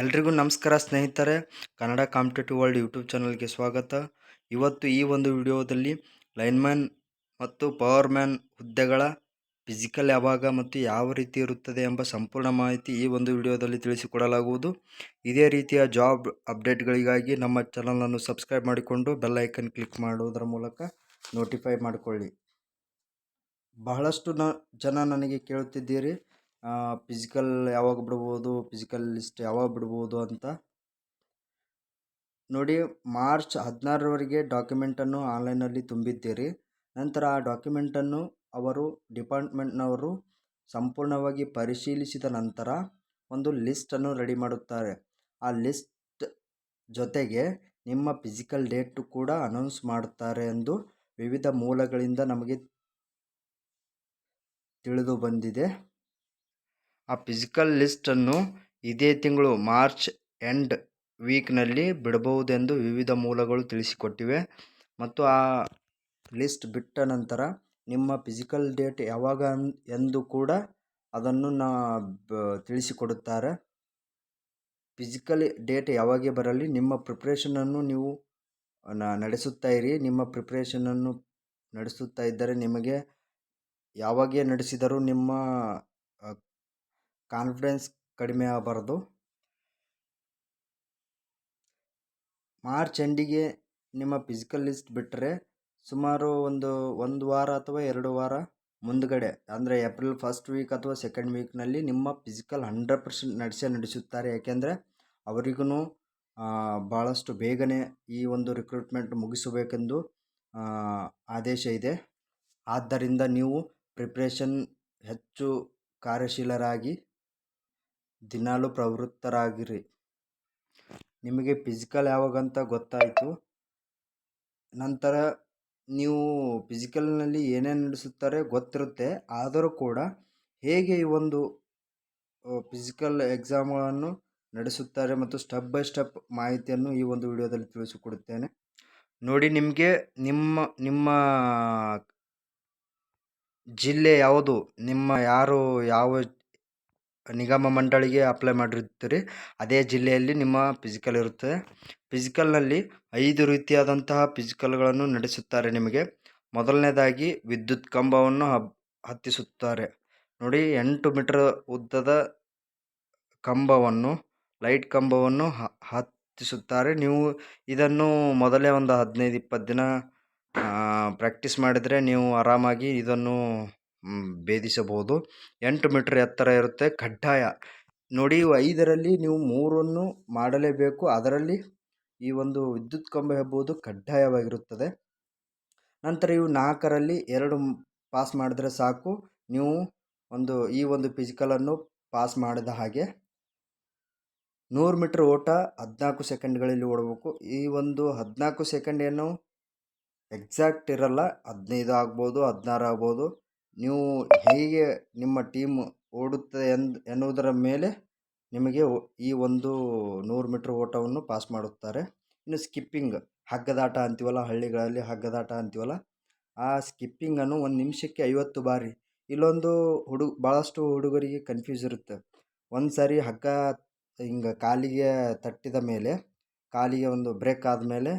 ಎಲ್ರಿಗೂ ನಮಸ್ಕಾರ ಸ್ನೇಹಿತರೆ. ಕನ್ನಡ ಕಾಂಪಿಟೇಟಿವ್ ವರ್ಲ್ಡ್ ಯೂಟ್ಯೂಬ್ ಚಾನಲ್ಗೆ ಸ್ವಾಗತ. ಇವತ್ತು ಈ ಒಂದು ವಿಡಿಯೋದಲ್ಲಿ ಲೈನ್ಮ್ಯಾನ್ ಮತ್ತು ಪವರ್ ಮ್ಯಾನ್ ಹುದ್ದೆಗಳ ಫಿಸಿಕಲ್ ಯಾವಾಗ ಮತ್ತು ಯಾವ ರೀತಿ ಇರುತ್ತದೆ ಎಂಬ ಸಂಪೂರ್ಣ ಮಾಹಿತಿ ಈ ಒಂದು ವಿಡಿಯೋದಲ್ಲಿ ತಿಳಿಸಿಕೊಡಲಾಗುವುದು. ಇದೇ ರೀತಿಯ ಜಾಬ್ ಅಪ್ಡೇಟ್ಗಳಿಗಾಗಿ ನಮ್ಮ ಚಾನಲನ್ನು ಸಬ್ಸ್ಕ್ರೈಬ್ ಮಾಡಿಕೊಂಡು ಬೆಲ್ ಐಕನ್ ಕ್ಲಿಕ್ ಮಾಡುವುದರ ಮೂಲಕ ನೋಟಿಫೈ ಮಾಡಿಕೊಳ್ಳಿ. ಬಹಳಷ್ಟು ನ ಜನ ನನಗೆ ಕೇಳುತ್ತಿದ್ದೀರಿ. ಫಿಸಿಕಲ್ ಯಾವಾಗ ಬಿಡ್ಬೋದು ಫಿಸಿಕಲ್ ಲಿಸ್ಟ್ ಯಾವಾಗ ಬಿಡ್ಬೋದು ಅಂತ. ನೋಡಿ, ಮಾರ್ಚ್ ಹದಿನಾರರವರೆಗೆ ಡಾಕ್ಯುಮೆಂಟನ್ನು ಆನ್ಲೈನಲ್ಲಿ ತುಂಬಿದ್ದೀರಿ. ನಂತರ ಆ ಡಾಕ್ಯುಮೆಂಟನ್ನು ಅವರು ಡಿಪಾರ್ಟ್ಮೆಂಟ್ನವರು ಸಂಪೂರ್ಣವಾಗಿ ಪರಿಶೀಲಿಸಿದ ನಂತರ ಒಂದು ಲಿಸ್ಟನ್ನು ರೆಡಿ ಮಾಡುತ್ತಾರೆ. ಆ ಲಿಸ್ಟ್ ಜೊತೆಗೆ ನಿಮ್ಮ ಫಿಸಿಕಲ್ ಡೇಟು ಕೂಡ ಅನೌನ್ಸ್ ಮಾಡುತ್ತಾರೆ ಎಂದು ವಿವಿಧ ಮೂಲಗಳಿಂದ ನಮಗೆ ತಿಳಿದು ಬಂದಿದೆ. ಆ ಫಿಸಿಕಲ್ ಲಿಸ್ಟನ್ನು ಇದೇ ತಿಂಗಳು ಮಾರ್ಚ್ ಎಂಡ್ ವೀಕ್ನಲ್ಲಿ ಬಿಡಬಹುದೆಂದು ವಿವಿಧ ಮೂಲಗಳು ತಿಳಿಸಿಕೊಟ್ಟಿವೆ. ಮತ್ತು ಆ ಲಿಸ್ಟ್ ಬಿಟ್ಟ ನಂತರ ನಿಮ್ಮ ಫಿಸಿಕಲ್ ಡೇಟ್ ಯಾವಾಗ ಎಂದು ಕೂಡ ಅದನ್ನು ನಾ ತಿಳಿಸಿಕೊಡುತ್ತಾರೆ. ಫಿಸಿಕಲ್ ಡೇಟ್ ಯಾವಾಗೇ ಬರಲಿ, ನಿಮ್ಮ ಪ್ರಿಪ್ರೇಷನನ್ನು ನೀವು ನಡೆಸುತ್ತಾ ಇರಿ. ನಿಮ್ಮ ಪ್ರಿಪ್ರೇಷನನ್ನು ನಡೆಸುತ್ತಾ ಇದ್ದರೆ ನಿಮಗೆ ಯಾವಾಗೇ ನಡೆಸಿದರೂ ನಿಮ್ಮ ಕಾನ್ಫಿಡೆನ್ಸ್ ಕಡಿಮೆ ಆಗಬಾರ್ದು. ಮಾರ್ಚ್ ಎಂಡಿಗೆ ನಿಮ್ಮ ಫಿಸಿಕಲ್ ಲಿಸ್ಟ್ ಬಿಟ್ಟರೆ ಸುಮಾರು ಒಂದು ಒಂದು ವಾರ ಅಥವಾ ಎರಡು ವಾರ ಮುಂದುಗಡೆ, ಅಂದರೆ ಏಪ್ರಿಲ್ ಫಸ್ಟ್ ವೀಕ್ ಅಥವಾ ಸೆಕೆಂಡ್ ವೀಕ್ನಲ್ಲಿ ನಿಮ್ಮ ಫಿಸಿಕಲ್ ಹಂಡ್ರೆಡ್ ಪರ್ಸೆಂಟ್ ನಡೆಸೇ ನಡೆಸುತ್ತಾರೆ. ಯಾಕೆಂದರೆ ಅವರಿಗೂ ಭಾಳಷ್ಟು ಬೇಗನೆ ಈ ಒಂದು ರಿಕ್ರೂಟ್ಮೆಂಟ್ ಮುಗಿಸಬೇಕೆಂದು ಆದೇಶ ಇದೆ. ಆದ್ದರಿಂದ ನೀವು ಪ್ರಿಪ್ರೇಷನ್ ಹೆಚ್ಚು ಕಾರ್ಯಶೀಲರಾಗಿ ದಿನಾಲೂ ಪ್ರವೃತ್ತರಾಗಿರಿ. ನಿಮಗೆ ಫಿಸಿಕಲ್ ಯಾವಾಗಂತ ಗೊತ್ತಾಯಿತು. ನಂತರ ನೀವು ಫಿಸಿಕಲ್ನಲ್ಲಿ ಏನೇನು ನಡೆಸುತ್ತಾರೆ ಗೊತ್ತಿರುತ್ತೆ. ಆದರೂ ಕೂಡ ಹೇಗೆ ಈ ಒಂದು ಫಿಸಿಕಲ್ ಎಕ್ಸಾಮನ್ನು ನಡೆಸುತ್ತಾರೆ ಮತ್ತು ಸ್ಟೆಪ್ ಬೈ ಸ್ಟೆಪ್ ಮಾಹಿತಿಯನ್ನು ಈ ಒಂದು ವಿಡಿಯೋದಲ್ಲಿ ತಿಳಿಸಿಕೊಡುತ್ತೇನೆ. ನೋಡಿ ನಿಮಗೆ ನಿಮ್ಮ ನಿಮ್ಮ ಜಿಲ್ಲೆ ಯಾವುದು? ನಿಮ್ಮ ಯಾರು, ಯಾವ ನಿಗಮ ಮಂಡಳಿಗೆ ಅಪ್ಲೈ ಮಾಡಿರ್ತೀರಿ. ಅದೇ ಜಿಲ್ಲೆಯಲ್ಲಿ ನಿಮ್ಮ ಫಿಸಿಕಲ್ ಇರುತ್ತೆ. ಫಿಸಿಕಲ್ನಲ್ಲಿ ಐದು ರೀತಿಯಾದಂತಹ ಫಿಸಿಕಲ್ಗಳನ್ನು ನಡೆಸುತ್ತಾರೆ ನಿಮಗೆ. ಮೊದಲನೇದಾಗಿ ವಿದ್ಯುತ್ ಕಂಬವನ್ನು ಹತ್ತಿಸುತ್ತಾರೆ. ನೋಡಿ, ಎಂಟು ಮೀಟರ್ ಉದ್ದದ ಕಂಬವನ್ನು ಲೈಟ್ ಕಂಬವನ್ನು ಹತ್ತಿಸುತ್ತಾರೆ. ನೀವು ಇದನ್ನು ಮೊದಲೇ ಒಂದು ಹದಿನೈದು ಇಪ್ಪತ್ತು ದಿನ ಪ್ರಾಕ್ಟೀಸ್ ಮಾಡಿದರೆ ನೀವು ಆರಾಮಾಗಿ ಇದನ್ನು ಭೇದಿಸಬಹುದು. ಎಂಟು ಮೀಟ್ರ್ ಎತ್ತರ ಇರುತ್ತೆ. ಕಡ್ಡಾಯ. ನೋಡಿ, ಐದರಲ್ಲಿ ನೀವು ಮೂರನ್ನು ಮಾಡಲೇಬೇಕು. ಅದರಲ್ಲಿ ಈ ಒಂದು ವಿದ್ಯುತ್ ಕಂಬ ಎಂಬುದು ಕಡ್ಡಾಯವಾಗಿರುತ್ತದೆ. ನಂತರ ಇವು ನಾಲ್ಕರಲ್ಲಿ ಎರಡು ಪಾಸ್ ಮಾಡಿದರೆ ಸಾಕು. ನೀವು ಒಂದು ಈ ಒಂದು ಫಿಸಿಕಲನ್ನು ಪಾಸ್ ಮಾಡಿದ ಹಾಗೆ ನೂರು ಮೀಟ್ರ್ ಓಟ ಹದಿನಾಲ್ಕು ಸೆಕೆಂಡ್ಗಳಲ್ಲಿ ಓಡಬೇಕು. ಈ ಒಂದು ಹದಿನಾಲ್ಕು ಸೆಕೆಂಡ್ ಏನು ಎಕ್ಸಾಕ್ಟ್ ಇರಲ್ಲ. ಹದಿನೈದು ಆಗ್ಬೋದು, ಹದಿನಾರು ಆಗ್ಬೋದು. ನೀವು ಹೇಗೆ ನಿಮ್ಮ ಟೀಮ್ ಓಡುತ್ತದೆ ಎಂದು ಎನ್ನುವುದರ ಮೇಲೆ ನಿಮಗೆ ಈ ಒಂದು ನೂರು ಮೀಟ್ರ್ ಓಟವನ್ನು ಪಾಸ್ ಮಾಡುತ್ತಾರೆ. ಇನ್ನು ಸ್ಕಿಪ್ಪಿಂಗ್, ಹಗ್ಗದಾಟ ಅಂತೀವಲ್ಲ, ಹಳ್ಳಿಗಳಲ್ಲಿ ಹಗ್ಗದಾಟ ಅಂತೀವಲ್ಲ, ಆ ಸ್ಕಿಪ್ಪಿಂಗನ್ನು ಒಂದು ನಿಮಿಷಕ್ಕೆ ಐವತ್ತು ಬಾರಿ, ಇಲ್ಲೊಂದು ಹುಡುಗ ಭಾಳಷ್ಟು ಹುಡುಗರಿಗೆ ಕನ್ಫ್ಯೂಸ್ ಇರುತ್ತೆ. ಒಂದು ಸಾರಿ ಹಗ್ಗ ಹಿಂಗೆ ಕಾಲಿಗೆ ತಟ್ಟಿದ ಮೇಲೆ, ಕಾಲಿಗೆ ಒಂದು ಬ್ರೇಕ್ ಆದಮೇಲೆ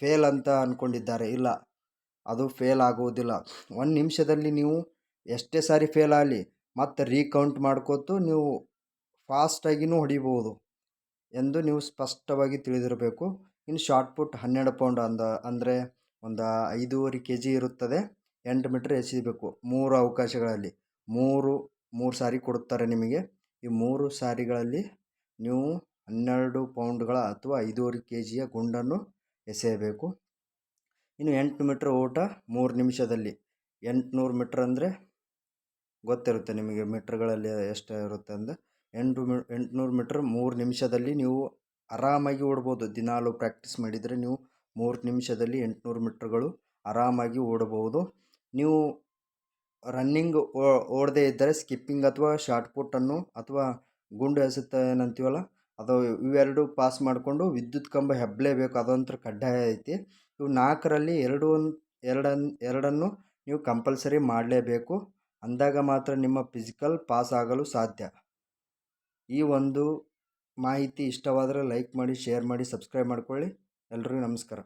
ಫೇಲ್ ಅಂತ ಅಂದ್ಕೊಂಡಿದ್ದಾರೆ ಇಲ್ಲ ಅದು ಫೇಲ್ ಆಗುವುದಿಲ್ಲ. ಒಂದು ನಿಮಿಷದಲ್ಲಿ ನೀವು ಎಷ್ಟೇ ಸಾರಿ ಫೇಲ್ ಆಗಲಿ, ಮತ್ತೆ ರೀಕೌಂಟ್ ಮಾಡ್ಕೋತು ನೀವು ಫಾಸ್ಟಾಗಿಯೂ ಹೊಡಿಬೋದು ಎಂದು ನೀವು ಸ್ಪಷ್ಟವಾಗಿ ತಿಳಿದಿರಬೇಕು. ಇನ್ನು ಶಾರ್ಟ್ ಪುಟ್ ಹನ್ನೆರಡು ಪೌಂಡ್ ಅಂದ, ಅಂದರೆ ಒಂದು ಐದೂವರೆ ಕೆ ಜಿ ಇರುತ್ತದೆ. ಎಂಟು ಮೀಟ್ರ್ ಎಸೀಬೇಕು ಮೂರು ಅವಕಾಶಗಳಲ್ಲಿ. ಮೂರು ಮೂರು ಸಾರಿ ಕೊಡುತ್ತಾರೆ ನಿಮಗೆ. ಈ ಮೂರು ಸಾರಿಗಳಲ್ಲಿ ನೀವು ಹನ್ನೆರಡು ಪೌಂಡ್ಗಳ ಅಥವಾ ಐದೂವರೆ ಕೆ ಜಿಯ ಗುಂಡನ್ನು ಎಸೆಯಬೇಕು. ಇನ್ನು ಎಂಟು ಮೀಟ್ರ್ ಓಟ ಮೂರು ನಿಮಿಷದಲ್ಲಿ. ಎಂಟುನೂರು ಮೀಟ್ರ್ ಅಂದರೆ ಗೊತ್ತಿರುತ್ತೆ ನಿಮಗೆ ಮೀಟ್ರ್ಗಳಲ್ಲಿ ಎಷ್ಟು ಇರುತ್ತೆ ಅಂದರೆ ಎಂಟು ಮಿ, ಎಂಟುನೂರು ಮೀಟ್ರ್ ಮೂರು ನಿಮಿಷದಲ್ಲಿ ನೀವು ಆರಾಮಾಗಿ ಓಡ್ಬೋದು. ದಿನಾಲೂ ಪ್ರಾಕ್ಟೀಸ್ ಮಾಡಿದರೆ ನೀವು ಮೂರು ನಿಮಿಷದಲ್ಲಿ ಎಂಟುನೂರು ಮೀಟ್ರ್ಗಳು ಆರಾಮಾಗಿ ಓಡಬಹುದು. ನೀವು ರನ್ನಿಂಗ್ ಓಡದೇ ಇದ್ದರೆ ಸ್ಕಿಪ್ಪಿಂಗ್ ಅಥವಾ ಶಾರ್ಟ್ ಪುಟ್ಟನ್ನು ಅಥವಾ ಗುಂಡು ಎಸೆತ ಏನಂತೀವಲ್ಲ ಅದು ಇವೆರಡು ಪಾಸ್ ಮಾಡಿಕೊಂಡು ವಿದ್ಯುತ್ ಕಂಬ ಹೆಬ್ಬಲೇಬೇಕು ಅದಂತೂ ಕಡ್ಡಾಯ ಐತಿ. ಇವು ನಾಲ್ಕರಲ್ಲಿ ಎರಡು ಎರಡನ್ನು ಎರಡನ್ನು ನೀವು ಕಂಪಲ್ಸರಿ ಮಾಡಲೇಬೇಕು. ಅಂದಾಗ ಮಾತ್ರ ನಿಮ್ಮ ಫಿಸಿಕಲ್ ಪಾಸ್ ಆಗಲು ಸಾಧ್ಯ. ಈ ಒಂದು ಮಾಹಿತಿ ಇಷ್ಟವಾದರೆ ಲೈಕ್ ಮಾಡಿ ಶೇರ್ ಮಾಡಿ ಸಬ್ಸ್ಕ್ರೈಬ್ ಮಾಡ್ಕೊಳ್ಳಿ. ಎಲ್ರಿಗೂ ನಮಸ್ಕಾರ.